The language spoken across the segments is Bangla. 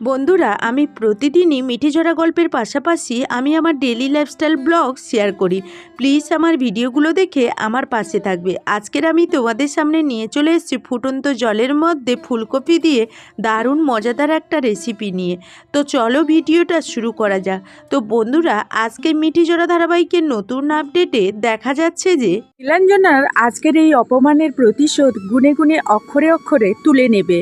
বন্ধুরা, আমি প্রতিদিনই মিঠিঝরা গল্পের পাশাপাশি আমি আমার ডেলি লাইফস্টাইল ব্লগ শেয়ার করি। প্লিজ আমার ভিডিওগুলো দেখে আমার পাশে থাকবে। আজকের আমি তোমাদের সামনে নিয়ে চলে এসেছি ফুটন্ত জলের মধ্যে ফুলকপি দিয়ে দারুণ মজাদার একটা রেসিপি নিয়ে। তো চলো ভিডিওটা শুরু করা যাক। তো বন্ধুরা, আজকে মিঠিঝরা ধারাবাহিকের নতুন আপডেটে দেখা যাচ্ছে যে নীলাঞ্জনার আজকের এই অপমানের প্রতিশোধ গুনে গুনে অক্ষরে অক্ষরে তুলে নেবে।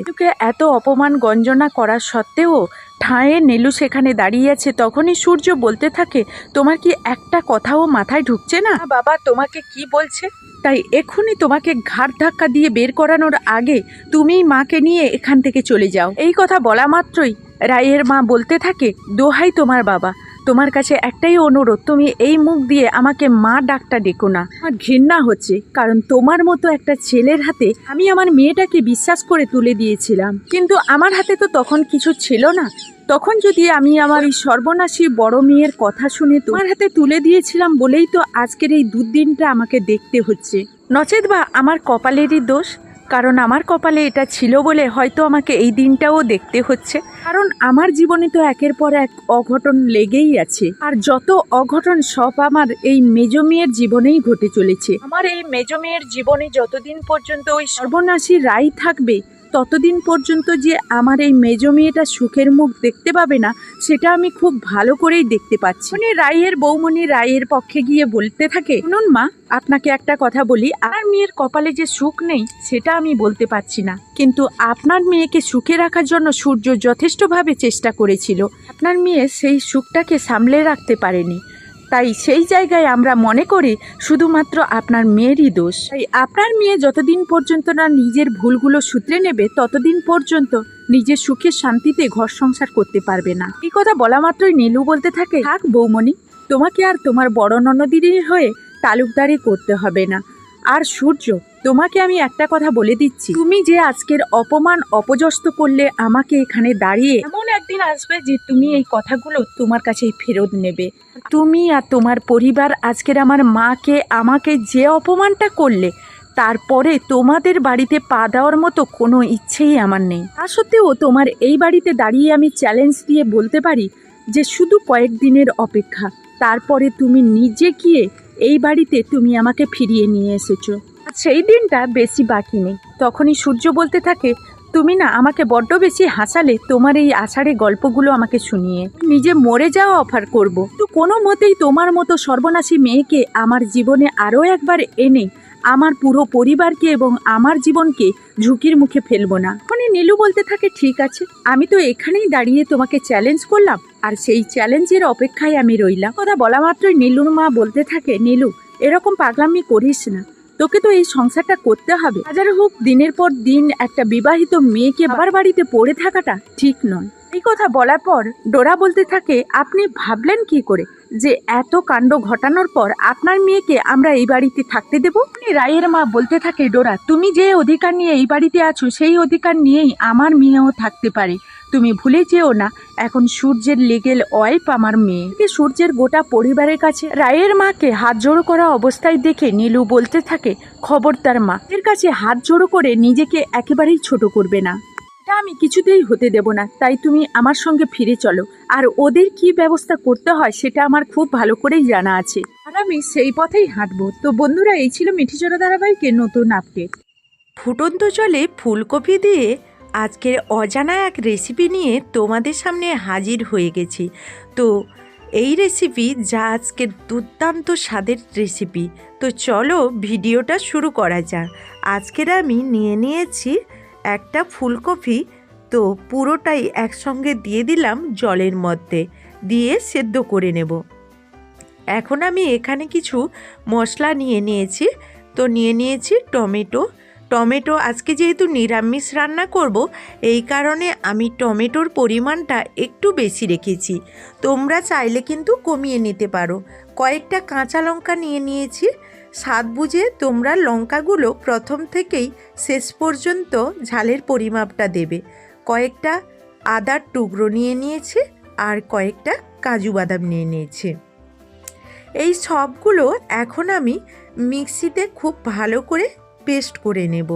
এত অপমান গঞ্জনা করা সত্ত্বেও ঠাঁয়ে নেলু সেখানে দাঁড়িয়ে আছে, তখনই সূর্য বলতে থাকে, তোমার কি একটা কথাও মাথায় ঢুকছে না বাবা, তোমাকে কি বলছে? তাই এক্ষুনি তোমাকে ঘাড় ধাক্কা দিয়ে বের করানোর আগে তুমিই মাকে নিয়ে এখান থেকে চলে যাও। এই কথা বলা মাত্রই রায়ের মা বলতে থাকে, দোহাই তোমার বাবা। তোমার কাছে একটাই অনুরোধ, তুমি এই মুখ দিয়ে আমাকে মা ডাকটা ডেকো না। আমার ঘৃণা হচ্ছে, কারণ তোমার মতো একটা ছেলের হাতে আমি আমার মেয়েটাকে বিশ্বাস করে তুলে দিয়েছিলাম। কিন্তু আমার হাতে তো তখন কিছু ছিল না। তখন যদি আমি আমার এই সর্বনাশী বড় মেয়ের কথা শুনে তোমার হাতে তুলে দিয়েছিলাম বলেই তো আজকের এই দুদিনটা আমাকে দেখতে হচ্ছে। নচেত বা আমার কপালেরই দোষ কারণ আমার কপালে এটা ছিল বলে হয়তো আমাকে এই দিনটাও দেখতে হচ্ছে। কারণ আমার জীবনে তো একের পর এক অঘটন লেগেই আছে। আর যত অঘটন, সব আমার এই মেজ মেয়ের জীবনেই ঘটে চলেছে। আমার এই মেজ মেয়ের জীবনে যতদিন পর্যন্ত ওই সর্বনাশী রায় থাকবে ততদিন পর্যন্ত যে আমার এই মেজ মেয়েটা সুখের মুখ দেখতে পাবে না, সেটা আমি খুব ভালো করেই দেখতে পাচ্ছি। উনি রায়ের বৌমণি রায়ের পক্ষে গিয়ে বলতে থাকে, শুনুন মা, আপনাকে একটা কথা বলি আর মেয়ের কপালে যে সুখ নেই, সেটা আমি বলতে পারছি না। কিন্তু আপনার মেয়েকে সুখে রাখার জন্য সূর্য যথেষ্টভাবে চেষ্টা করেছিল। আপনার মেয়ে সেই সুখটাকে সামলে রাখতে পারেনি। তাই সেই জায়গায় আমরা মনে করি শুধুমাত্র আপনার মেয়েরই দোষ। তাই আপনার মেয়ে যতদিন পর্যন্ত না নিজের ভুলগুলো সূত্রে নেবে, ততদিন পর্যন্ত নিজের সুখে শান্তিতে ঘর সংসার করতে পারবে না। এই কথা বলা মাত্রই নীলু বলতে থাকে, থাক বৌমণি, তোমাকে আর তোমার বড় ননদিনীর হয়ে তালুকদারি করতে হবে না। আর সূর্য, তোমাকে আমি একটা কথা বলে দিচ্ছি। তুমি যে আজকের অপমান অপজস্ত করলে আমাকে এখানে দাঁড়িয়ে এমন একদিন আসবে যে তুমি এই কথাগুলো তোমার কাছেই ফেরত নেবে। তুমি আর তোমার পরিবার আজকের আমার মাকে, আমাকে যে অপমানটা করলে, তারপরে তোমাদের বাড়িতে পা দেওয়ার মতো কোনো ইচ্ছেই আমার নেই। তা সত্ত্বেও তোমার এই বাড়িতে দাঁড়িয়ে আমি চ্যালেঞ্জ দিয়ে বলতে পারি যে শুধু কয়েকদিনের অপেক্ষা, তারপরে তুমি নিজে গিয়ে এই বাড়িতে তুমি আমাকে ফিরিয়ে নিয়ে এসেছ। সেই দিনটা বেশি বাকি নেই। তখনই সূর্য বলতে থাকে তুমি না আমাকে বড্ড বেশি হাসালে তোমার এই আষাঢ়ে গল্পগুলো আমাকে শুনিয়ে। নিজে মরে যাওয়া অফার করব। তো কোনো মতেই তোমার মতো সর্বনাশী মেয়েকে আমার জীবনে আরও একবার এনে আমার পুরো পরিবারকে এবং আমার জীবনকে ঝুঁকির মুখে ফেলব না। মানে নীলু বলতে থাকে, ঠিক আছে, আমি তো এখানেই দাঁড়িয়ে তোমাকে চ্যালেঞ্জ করলাম আর সেই চ্যালেঞ্জের অপেক্ষায় আমি রইলাম। কথা বলা মাত্রই নীলুর মা বলতে থাকে, নীলু, এরকম পাগলামি করিস না। তোকে তো এই সংসারটা করতে হবে। হাজার হোক, দিনের পর দিন একটা বিবাহিত মেয়েকে বাবার বাড়িতে পড়ে থাকাটা ঠিক নয়। এই কথা বলার পর ডোরা বলতে থাকে, আপনি ভাবলেন কি করে? যে এত কাণ্ড ঘটানোর পর আপনার মেয়েকে আমরা এই বাড়িতে থাকতে দেব? রায়ের মা বলতে থাকে, ডোরা, তুমি যে অধিকার নিয়ে এই বাড়িতে আছো, সেই অধিকার নিয়েই আমার মেয়েও থাকতে পারে। তুমি ভুলে যেও না, এখন সূর্যের লেগেল ওয়াইফ আমার মেয়ে। সূর্যের গোটা পরিবারের কাছে রায়ের মাকে হাত জোড়ো করা অবস্থায় দেখে নীলু বলতে থাকে, খবরদার মা, এর কাছে হাত জোড়ো করে নিজেকে একেবারেই ছোট করবে না। আমি কিছুতেই হতে দেব না। তাই তুমি আমার সঙ্গে ফিরে চলো। আর ওদের কি ব্যবস্থা করতে হয় সেটা আমার খুব ভালো করেই জানা আছে। আর আমি সেই পথেই হাঁটবো। তো বন্ধুরা, এই ছিল মিঠিচড়া ধারাবাহিকের নতুন আপডেট ফুটন্ত জলে ফুলকপি দিয়ে আজকের অজানা এক রেসিপি নিয়ে তোমাদের সামনে হাজির হয়ে গেছি। তো এই রেসিপি যা আজকের দুর্দান্ত স্বাদের রেসিপি তো চলো ভিডিওটা শুরু করা যাক। আজকের আমি নিয়ে নিয়েছি একটা ফুলকপি তো পুরোটাই একসঙ্গে দিয়ে দিলাম জলের মধ্যে, দিয়ে সেদ্ধ করে নেব। এখন আমি এখানে কিছু মশলা নিয়ে নিয়েছি। তো নিয়ে নিয়েছি টমেটো। টমেটো আজকে যেহেতু নিরামিষ রান্না করব, এই কারণে আমি টমেটোর পরিমাণটা একটু বেশি রেখেছি। তোমরা চাইলে কিন্তু কমিয়ে নিতে পারো। কয়েকটা কাঁচা লঙ্কা নিয়ে নিয়েছি। স্বাদ বুঝে তোমরা লঙ্কাগুলো প্রথম থেকেই শেষ পর্যন্ত ঝালের পরিমাপটা দেবে। কয়েকটা আদার টুকরো নিয়ে নিয়েছে আর কয়েকটা কাজু বাদাম নিয়ে নিয়েছে। এই সবগুলো এখন আমি মিক্সিতে খুব ভালো করে পেস্ট করে নেব।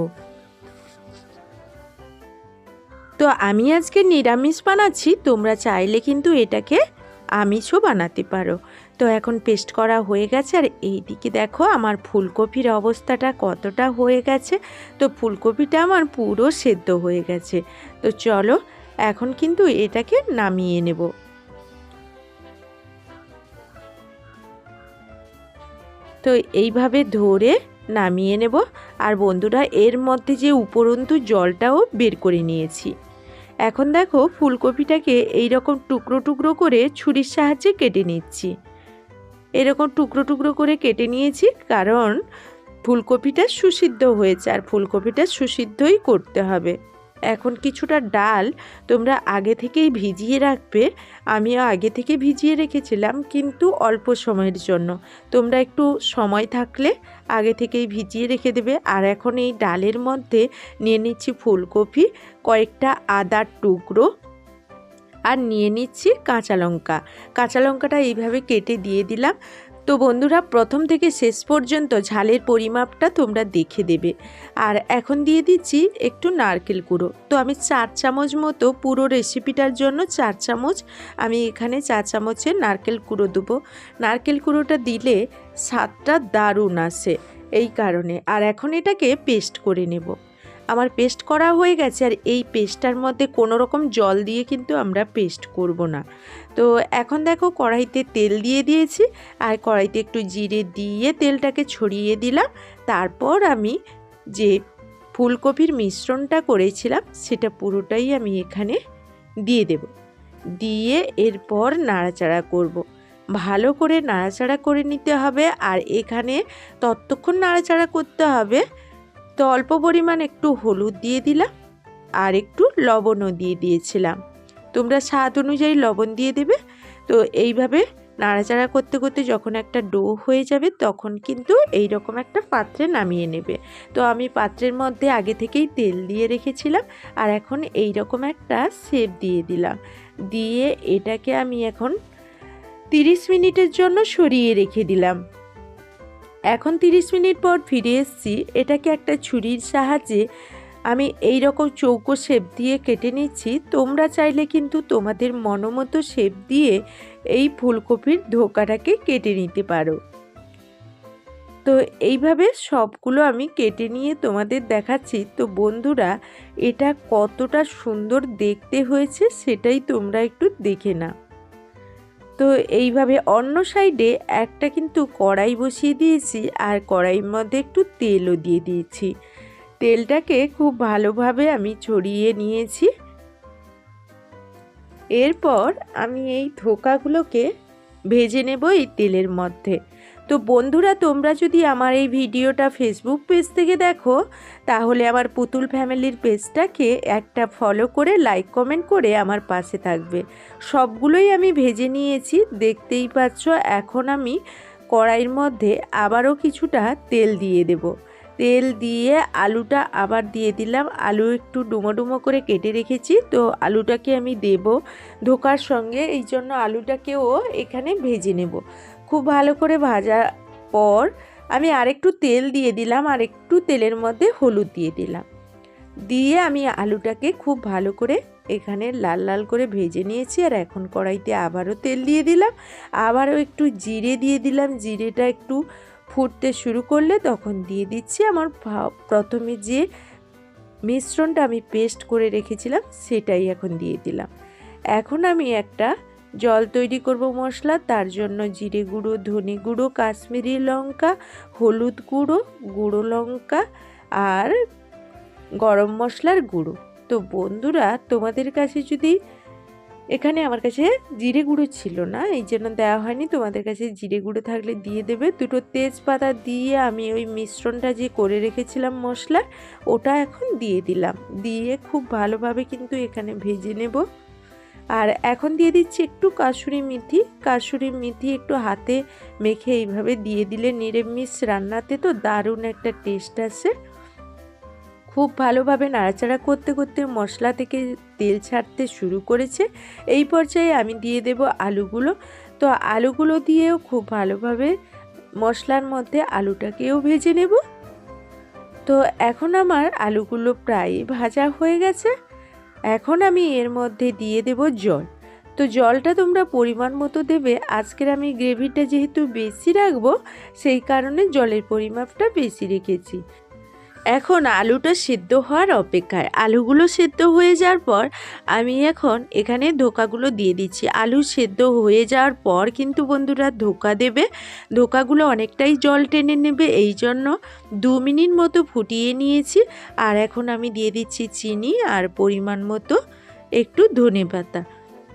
তো আমি আজকে নিরামিষ বানাচ্ছি, তোমরা চাইলে কিন্তু এটাকে আমিষও বানাতে পারো। তো এখন পেস্ট করা হয়ে গেছে। আর এইদিকে দেখো আমার ফুলকপির অবস্থাটা কতটা হয়ে গেছে। তো ফুলকপিটা আমার পুরো সেদ্ধ হয়ে গেছে। তো চলো এখন কিন্তু এটাকে নামিয়ে নেব। তো এইভাবে ধরে নামিয়ে নেব। আর বন্ধুরা, এর মধ্যে যে উপরন্তু জলটাও বের করে নিয়েছি। এখন দেখো ফুলকপিটাকে এই রকম টুকরো টুকরো করে ছুরির সাহায্যে কেটে নিচ্ছি। এরকম টুকরো টুকরো করে কেটে নিয়েছি, কারণ ফুলকপিটা সুসিদ্ধ হয়েছে আর ফুলকপিটা সুসিদ্ধই করতে হবে। এখন কিছুটা ডাল তোমরা আগে থেকেই ভিজিয়ে রাখবে, আমিও আগে থেকে ভিজিয়ে রেখেছিলাম কিন্তু অল্প সময়ের জন্য। তোমরা একটু সময় থাকলে আগে থেকেই ভিজিয়ে রেখে দেবে। আর এখন এই ডালের মধ্যে নিয়ে নিচ্ছি ফুলকপি, কয়েকটা আদার টুকরো আর নিয়ে নিচ্ছি কাঁচা লঙ্কা। কাঁচা লঙ্কাটা এইভাবে কেটে দিয়ে দিলাম। তো বন্ধুরা, প্রথম থেকে শেষ পর্যন্ত ঝালের পরিমাপটা তোমরা দেখে দেবে। আর এখন দিয়ে দিচ্ছি একটু নারকেল কুড়ো তো আমি চার চামচ মতো পুরো রেসিপিটার জন্য চার চামচ আমি এখানে চার চামচের নারকেল কুড়ো দেবো। নারকেল কুড়োটা দিলে স্বাদটা দারুণ আসে এই কারণে। আর এখন এটাকে পেস্ট করে নেব। আমার পেস্ট করা হয়ে গেছে আর এই পেস্টটার মধ্যে কোনো রকম জল দিয়ে কিন্তু আমরা পেস্ট করব না। তো এখন দেখো কড়াইতে তেল দিয়ে দিয়েছি আর কড়াইতে একটু জিরে দিয়ে তেলটাকে ছড়িয়ে দিলাম। তারপর আমি যে ফুলকপির মিশ্রণটা করেছিলাম সেটা পুরোটাই আমি এখানে দিয়ে দেব। দিয়ে এরপর নাড়াচাড়া করব। ভালো করে নাড়াচাড়া করে নিতে হবে আর এখানে ততক্ষণ নাড়াচাড়া করতে হবে তো অল্প পরিমাণ একটু হলুদ দিয়ে দিলাম আর একটু লবণও দিয়ে দিয়েছিলাম। তোমরা স্বাদ অনুযায়ী লবণ দিয়ে দেবে। তো এইভাবে নাড়াচাড়া করতে করতে যখন একটা ডো হয়ে যাবে তখন কিন্তু এই রকম একটা পাত্রে নামিয়ে নেবে। তো আমি পাত্রের মধ্যে আগে থেকেই তেল দিয়ে রেখেছিলাম আর এখন এই রকম একটা সেপ দিয়ে দিলাম। দিয়ে এটাকে আমি এখন তিরিশ মিনিটের জন্য সরিয়ে রেখে দিলাম। এখন তিরিশ মিনিট পর ফিরে এসেছি। এটাকে একটা ছুরির সাহায্যে আমি এই রকম চৌকো শেপ দিয়ে কেটে নিচ্ছি। তোমরা চাইলে কিন্তু তোমাদের মনোমতো শেপ দিয়ে এই ফুলকপির ধোকাটাকে কেটে নিতে পারো। তো এইভাবে সবগুলো আমি কেটে নিয়ে তোমাদের দেখাচ্ছি। তো বন্ধুরা, এটা কতটা সুন্দর দেখতে হয়েছে সেটাই তোমরা একটু দেখে না তো এইভাবে অন্য সাইডে একটা কিন্তু কড়াই বসিয়ে দিয়েছি আর কড়াইয়ের মধ্যে একটু তেলও দিয়ে দিয়েছি। তেলটাকে খুব ভালোভাবে আমি ছড়িয়ে নিয়েছি। এরপর আমি এই ধোকাগুলোকে ভেজে নেব এই তেলের মধ্যে। তো বন্ধুরা, তোমরা যদি আমার এই ভিডিওটা ফেসবুক পেজ থেকে দেখো, তাহলে আমার পুতুল ফ্যামিলির পেজটাকে একটা ফলো করে লাইক কমেন্ট করে আমার পাশে থাকবে। সবগুলোই আমি ভেজে নিয়েছি, দেখতেই পাচ্ছ, এখন আমি কড়াইয়ের মধ্যে আবারও কিছুটা তেল দিয়ে দেব। তেল দিয়ে আলুটা আবার দিয়ে দিলাম। আলু একটু ডুমো ডুমো করে কেটে রেখেছি, তো আলুটাকে আমি দেব ধোকার সঙ্গে এই জন্য আলুটাকেও এখানে ভেজে নেব। খুব ভালো করে ভাজার পর আমি আরেকটু তেল দিয়ে দিলাম, আর একটু তেলের মধ্যে হলুদ দিয়ে দিলাম। দিয়ে আমি আলুটাকে খুব ভালো করে এখানে লাল লাল করে ভেজে নিয়েছি, আর এখন কড়াইতে আবারও তেল দিয়ে দিলাম। আবারও একটু জিরে দিয়ে দিলাম। জিরেটা একটু ফুটতে শুরু করলে তখন দিয়ে দিচ্ছি আমার প্রথমে যে মিশ্রণটা আমি পেস্ট করে রেখেছিলাম, সেটাই এখন দিয়ে দিলাম। এখন আমি একটা জল তৈরি করব মশলা, তার জন্য জিরে গুঁড়ো, ধনে গুঁড়ো, কাশ্মীরি লঙ্কা, হলুদ গুঁড়ো গুঁড়ো লঙ্কা আর গরম মশলার গুঁড়ো। তো বন্ধুরা, তোমাদের কাছে যদি এখানে আমার কাছে জিরে গুঁড়ো ছিল না, এই জন্য দেওয়া হয়নি। তোমাদের কাছে জিরে গুঁড়ো থাকলে দিয়ে দেবে। দুটো তেজপাতা দিয়ে আমি ওই মিশ্রণটা যে করে রেখেছিলাম মশলা ওটা এখন দিয়ে দিলাম। দিয়ে খুব ভালোভাবে কিন্তু এখানে ভেজে নেব। আর এখন দিয়ে দিচ্ছি একটু কাসুরি মেথি। কাসুরি মেথি একটু হাতে মেখে এইভাবে দিয়ে দিলে নিরামিষ রান্নাতে তো দারুণ একটা টেস্ট আসে খুব ভালোভাবে নাড়াচাড়া করতে করতে মশলা থেকে তেল ছাড়তে শুরু করেছে। এই পর্যায়ে আমি দিয়ে দেব আলুগুলো। তো আলুগুলো দিয়েও খুব ভালোভাবে মশলার মধ্যে আলুটাকেও ভেজে নেব। তো এখন আমার আলুগুলো প্রায় ভাজা হয়ে গেছে। এখন আমি এর মধ্যে দিয়ে দেব জল। তো জলটা তোমরা পরিমাণ মতো দেবে। আজকের আমি গ্রেভিটা যেহেতু বেশি রাখব, সেই কারণে জলের পরিমাপটা বেশি রেখেছি। এখন আলুটা সিদ্ধ হওয়ার অপেক্ষায়। আলুগুলো সিদ্ধ হয়ে যাওয়ার পর আমি এখন এখানে ধোকাগুলো দিয়ে দিচ্ছি। আলু সেদ্ধ হয়ে যাওয়ার পর কিন্তু বন্ধুরা ধোকা দেবে। ধোকাগুলো অনেকটাই জল টেনে নেবে, এই জন্য দু মিনিট মতো ফুটিয়ে নিয়েছি। আর এখন আমি দিয়ে দিচ্ছি চিনি আর পরিমাণ মতো একটু ধনে পাতা।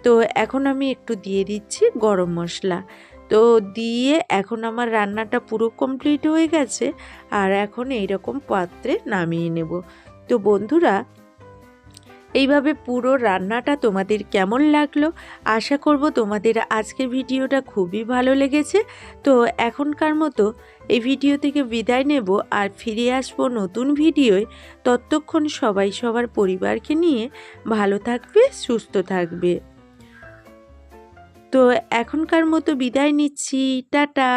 তো এখন আমি একটু দিয়ে দিচ্ছি গরম মশলা। তো দিয়ে এখন আমার রান্নাটা পুরো কমপ্লিট হয়ে গেছে আর এখন এইরকম পাত্রে নামিয়ে নেব। তো বন্ধুরা, এইভাবে পুরো রান্নাটা তোমাদের কেমন লাগল? আশা করব তোমাদের আজকের ভিডিওটা খুবই ভালো লেগেছে। তো এখনকার মতো এই ভিডিও থেকে বিদায় নেব আর ফিরে আসব নতুন ভিডিওয়। ততক্ষণ সবাই সবার পরিবারকে নিয়ে ভালো থাকবে, সুস্থ থাকবে। তো এখনকার মতো বিদায় নিচ্ছি টাটা।